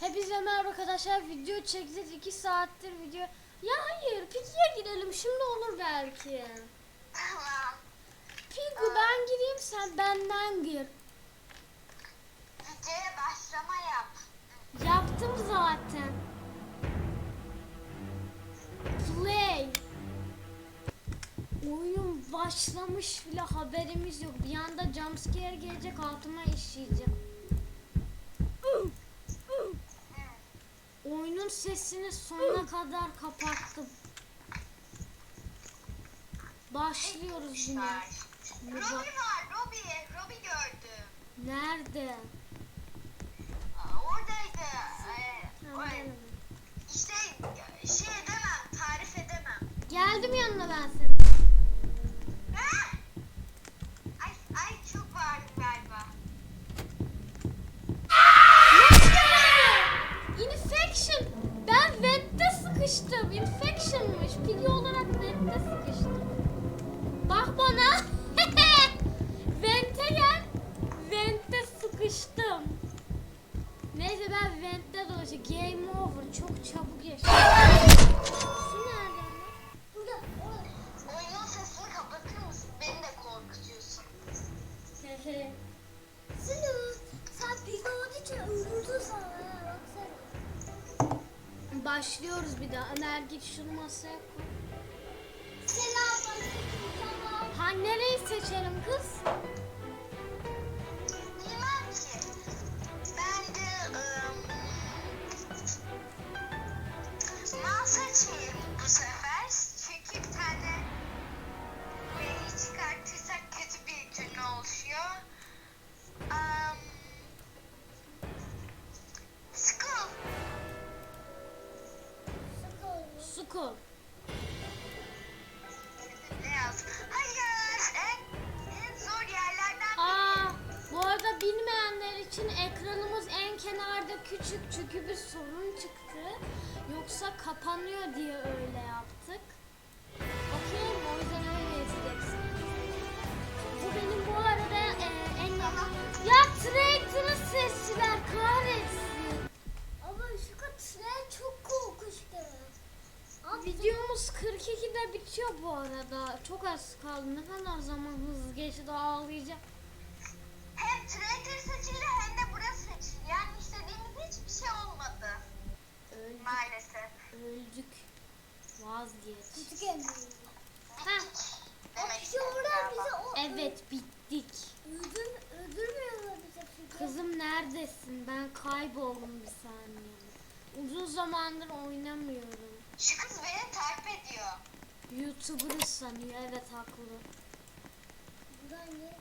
Hepinize merhaba arkadaşlar. Video çekeceğiz. 2 saattir video. Ya hayır. Piggy'ye girelim. Şimdi olur belki. Tamam. Piggy ben gireyim sen benden gir. Videoya başlama yap. Yaptım zaten. Play. Oyun başlamış bile haberimiz yok. Bir anda jumpscare gelecek altıma işleyeceğim. Oyunun sesini sonuna kadar kapattım. Başlıyoruz yine. Robi var. Robi. Robi gördüm. Nerede? Aa, Oradaydı. Ee, işte şey edemem. Tarif edemem. Geldim yanına ben senin. Sıkıştım. Infection'mış. Pili olarak vente sıkıştım. Bak bana. vente gel. Vente sıkıştım. Neyse ben vente dolaşıyorum. Game over. Çok çabuk yaşadım. Bir daha. Ömer git şunu masaya koy. Selam. Ha nereyi seçelim kız? Küçük çünkü bir sorun çıktı. Yoksa kapanıyor diye öyle yaptık. Okey mi? O yüzden öyle izleyeceksiniz. Bu benim bu arada e, en Ya Traitor'ın sesçiler kahretsin. Ama şu katına çok korkuştu. Videomuz 42'de bitiyor bu arada. Çok az kaldı. Ne kadar zaman hızlı geçti ağlayacağım. hem traitor seçildi Maalesef. Öldük. Vazgeç. küçük o Evet bittik. öldür, öldürmüyorlar bize çünkü. Kızım neredesin? Ben kayboldum bir saniye. Uzun zamandır oynamıyorum. Şu kız beni takip ediyor. YouTuber'ı sanıyor. Evet haklı. Buradan ne?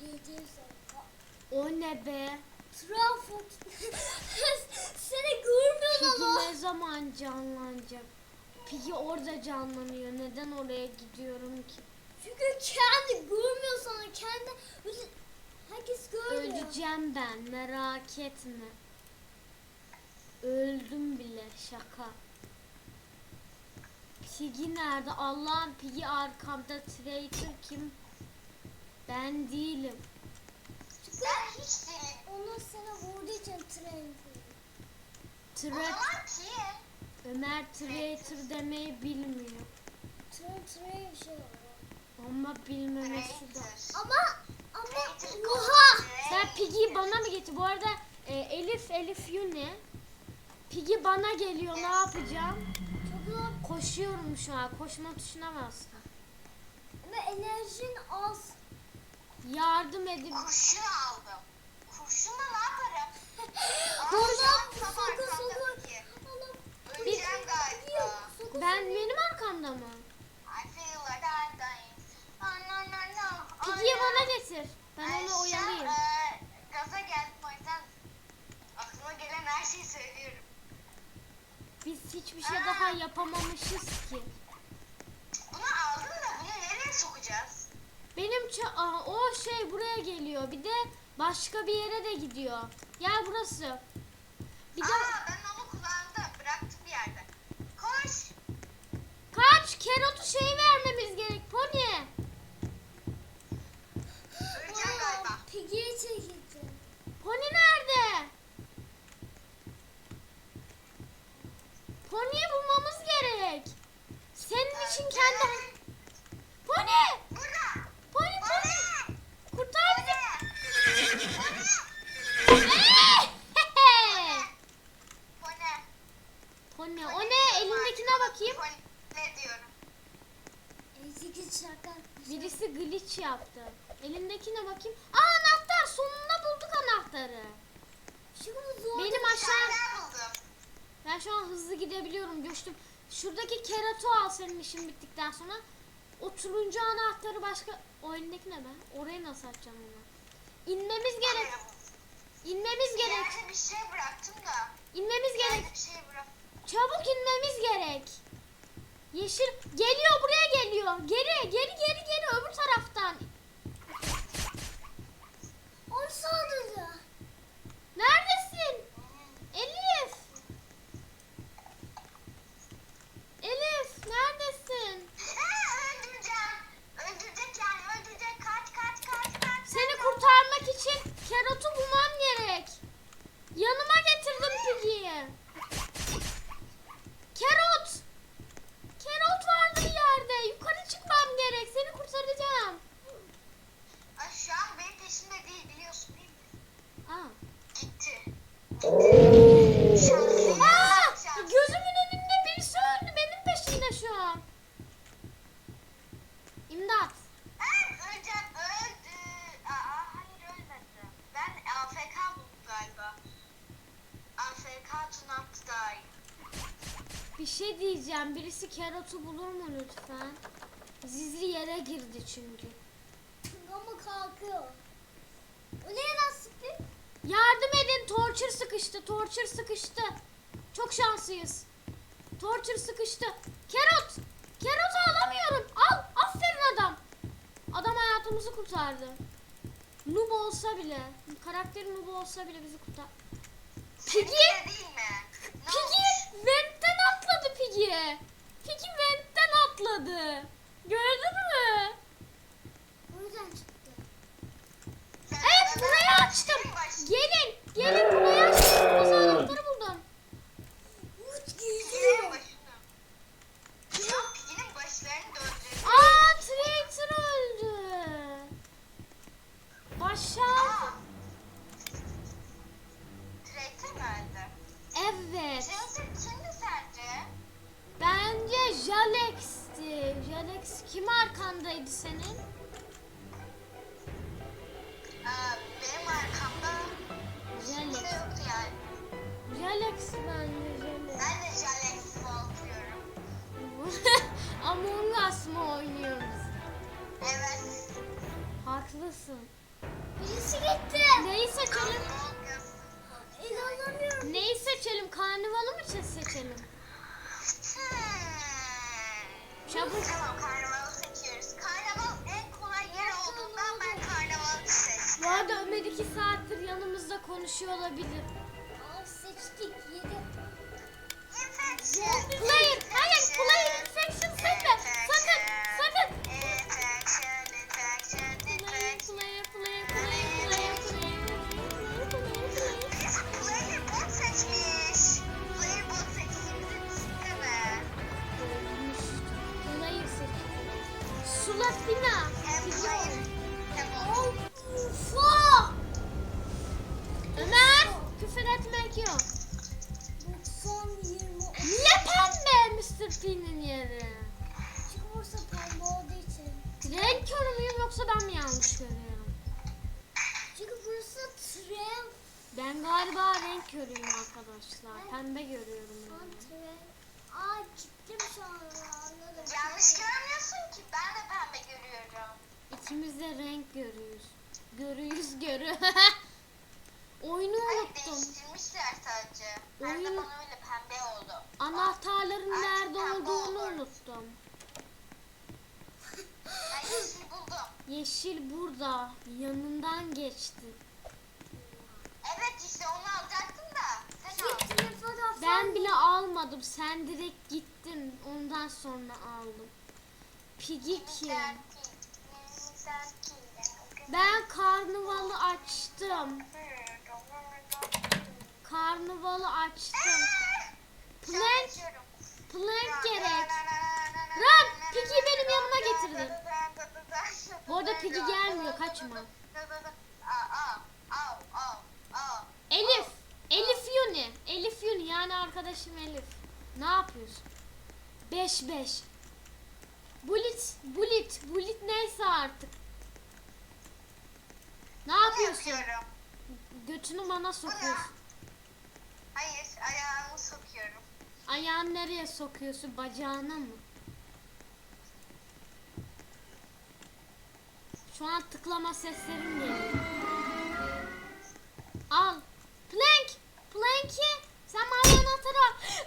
Diyeceğim sana. O ne be? Trafik. Seni görmüyorlar Piggy ama. ne zaman canlanacak? Piggy orada canlanıyor. Neden oraya gidiyorum ki? Çünkü kendi görmüyor sana. Kendi herkes görmüyor. Öleceğim ben. Merak etme. Öldüm bile. Şaka. Piggy nerede? Allah'ım Piggy arkamda. Traitor kim? Ben değilim. Ben hiç değilim. Onu sana vurduğu için tren. Kim? Ömer Traitor demeyi bilmiyor. Tren tren bir şey var. Ama bilmemesi de. Ama ama oha. Sen Piggy'yi bana mı getir? Bu arada e, Elif, Elif Yune. Piggy bana geliyor. Ne yapacağım? Çok. Koşuyorum şu an. Koşma tuşuna bastım. Ama enerjin az. Yardım edin. Kurşun aldım. Kurşunla ne yaparım? Oradan Ağlayacağım soku sabah soku. arkamda ki. Allah. Öleceğim galiba. Soku Ben benim arkamda mı? I feel like I'm dying. Oh, no, no, no. Piggy'yi Oh, no. bana getir. Ben Ay, onu şu an, oyalayayım. e, gaza geldim o yüzden aklıma gelen her şeyi söylüyorum. Biz hiçbir şey daha yapamamışız ki. Bunu aldım da bunu nereye sokacağız? Benim Aa, o şey buraya geliyor. Bir de başka bir yere de gidiyor. Gel burası. Bir de Aa ben onu kullandım. Bıraktım bir yerde. Koş. kaç kerotu şey vermemiz gerek. Pony. Öleceğim galiba. Piggy'ye çekildi. Pony nerede? Pony'i bulmamız gerek. Senin için kendi... Pony! Burada. Pony Bu Pony! ne? Kurtar Bu bizi! ne? Bu ne? Eee! Bu ne? Pony o ne? Elindekine bakayım. Bu ne diyorum? Ezik şaka. Birisi glitch yaptı. Elindekine bakayım. Aa anahtar! Sonunda bulduk anahtarı. Şimdi zor. Benim Bir aşağı... tane daha buldum. Ben şu an hızlı gidebiliyorum. Göçtüm. Şuradaki kerato al senin işin bittikten sonra. O turuncu anahtarı başka... O elindeki ne be? Oraya nasıl açacağım onu? İnmemiz gerek. İnmemiz gerek. yerde bir şey bıraktım da. İnmemiz gerek. bir şey bıraktım. Çabuk inmemiz gerek. Yeşil geliyor buraya geliyor. Geri geri geri geri öbür taraftan. On saldırdı. Neredesin? Elif. Elif neredesin? Aa, öldüreceğim. Öldürecek yani öldürecek. Kaç kaç kaç kaç. Seni kurtarmak için Kerot'u bulmam gerek. Yanıma getirdim Piggy'yi. Kerot! Kerot vardı bir yerde. Yukarı çıkmam gerek. Seni kurtaracağım. Ay, şu an benim peşimde değil biliyorsun değil mi? Aa. Gitti. Şanslıyım. Aa! Şanslıyım. Gözümün önünde birisi öldü. Benim peşimde şu an. İmdat. Ben öleceğim. Öldü. Aa, hayır ölmedi. Ben AFK buldum galiba. AFK Tunat daha iyi. Bir şey diyeceğim. Birisi Kerot'u bulur mu lütfen? Zizri yere girdi çünkü. Ama kalkıyor. O neye nasıl? Yardım edin. Torture sıkıştı. Torture sıkıştı. Çok şanslıyız. Torture sıkıştı. Kerot! Kerot'u alamıyorum. Al. Aferin adam. Adam hayatımızı kurtardı. Noob olsa bile, karakteri noob olsa bile bizi kurtar. Piggy! Piggy ventten atladı Piggy. Piggy ventten atladı. Gördün mü? Buradan çıktı. Sen Evet burayı açtım. Gelin. Gelin burayı açtım. Ben de Jalex Walker'ım. Among Us mı oynuyoruz? Evet. Haklısın. Birisi gitti. Neyi seçelim? İnanamıyorum. Neyi seçelim? Karnavalı mı seçelim? Hmm. Çabuk. Tamam karnavalı seçiyoruz. Karnaval en kolay yer olduğundan ben karnavalı seçtim. Bu arada Ömer iki saattir yanımızda konuşuyor olabilir. Aa, seçtik. Yedi. Infection. Player, hayır player seçme. Sakın, sakın. İnfection, Player, player, player, player, player, player, player, bot seçmiş. Player bot seçtiğimizi düşündü mü? Player seçti. Sulatina. Hem player hem bot. Ufa! Ömer, küfür etmek yok. 90 20 Niye pembe Mr. P'nin yeri? Çünkü burası pembe olduğu için. Renk körü müyüm yoksa ben mi yanlış görüyorum? Çünkü burası tren. Ben galiba renk körüyüm arkadaşlar. Pembe görüyorum Şu Yeşil burada. Yanından geçti. Evet işte onu alacaktım da. Sen al. Gittim fotoğraf. Ben bile almadım. Sen direkt gittin. Ondan sonra aldım. Piggy kim? Ben karnavalı açtım. Karnavalı açtım. Plank, plank gerek. Ren, Piggy'yi benim yanıma getirdim. Piggy gelmiyor, kaçma. Elif, Elif Yuni, Elif Yuni yani arkadaşım Elif. Ne yapıyorsun? 5 5. Bulit, bulit, bulit neyse artık. Ne yapıyorsun? Yapıyorum. Götünü bana sokuyorsun. Hayır, ayağımı sokuyorum. Ayağını nereye sokuyorsun? Bacağına mı? Şu an tıklama seslerim geliyor. Al. Plank. Plank'i. Sen mavi anahtarı al.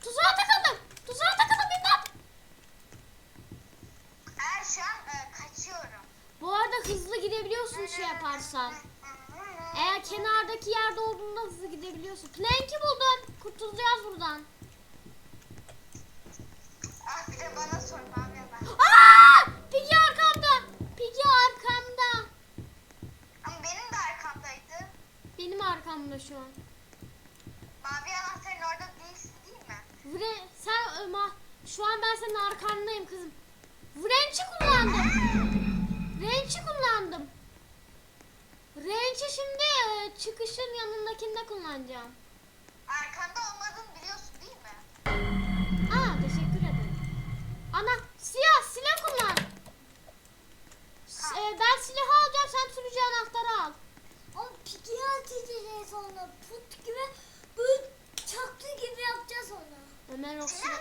Tuzağa takıldım. Tuzağa takıldım imdat. Ben şu an e, kaçıyorum. Bu arada hızlı gidebiliyorsun şey yaparsan. Eğer kenardaki yerde olduğunda hızlı gidebiliyorsun. Plank'i buldum. Kurtulacağız buradan. Ah bir de bana sor. Aa! Piggy arkamda. Ama benim de arkamdaydı. Benim arkamda şu an. Mavi anahtarın orada değilsin değil mi? Vre, sen Öma, şu an ben senin arkandayım kızım. Wrench'i kullandım. Wrench'i kullandım. Wrench'i şimdi e, çıkışın yanındakinde kullanacağım. Arkanda olmadığını biliyorsun değil mi? Aa teşekkür ederim. Ana silah silah kullan. E, ben silahı alacağım sen sürücü anahtarı al. Ama Piggy'yi atacağız sonra. Put gibi böyle çaktı gibi yapacağız onu. Ömer o? Silah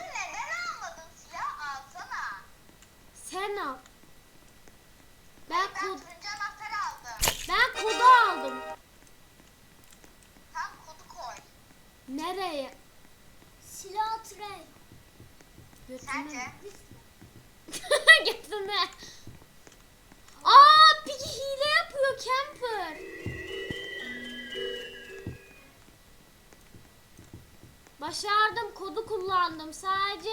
Başardım kodu kullandım. Sadece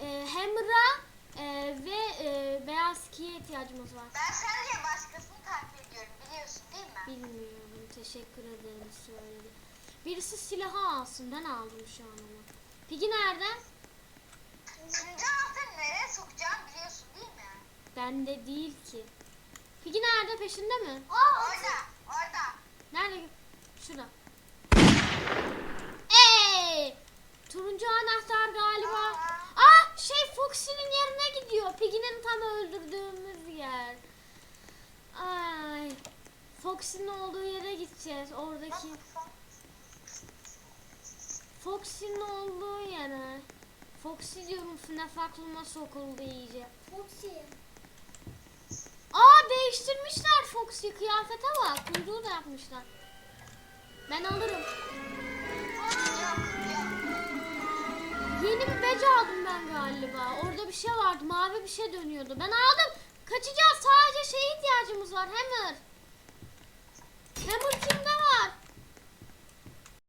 e, Hammer'a e, ve e, beyaz kiye ihtiyacımız var. Ben sadece başkasını takip ediyorum biliyorsun değil mi? Bilmiyorum. Teşekkür ederim söyledi. Birisi silahı alsın. Ben aldım şu an onu. Piggy nerede? Turuncu anahtarı nereye sokacağım biliyorsun değil mi? Bende değil ki. Piggy nerede? Peşinde mi? Aa Orada, orada. Nerede? Şurada. Turuncu anahtar galiba. Aa şey Foxy'nin yerine gidiyor. Piggy'nin tam öldürdüğümüz yer. Ay. Foxy'nin olduğu yere gideceğiz. Oradaki Foxy'nin olduğu yere. Foxy diyorum FNAF aklıma sokuldu iyice. Foxy. Aa değiştirmişler Foxy kıyafete bak. Kuyruğu da yapmışlar. Ben alırım. Yeni bir bece aldım ben galiba. Orada bir şey vardı. Mavi bir şey dönüyordu. Ben aldım. Kaçacağız. Sadece şeye ihtiyacımız var. Hammer. Hammer kimde var?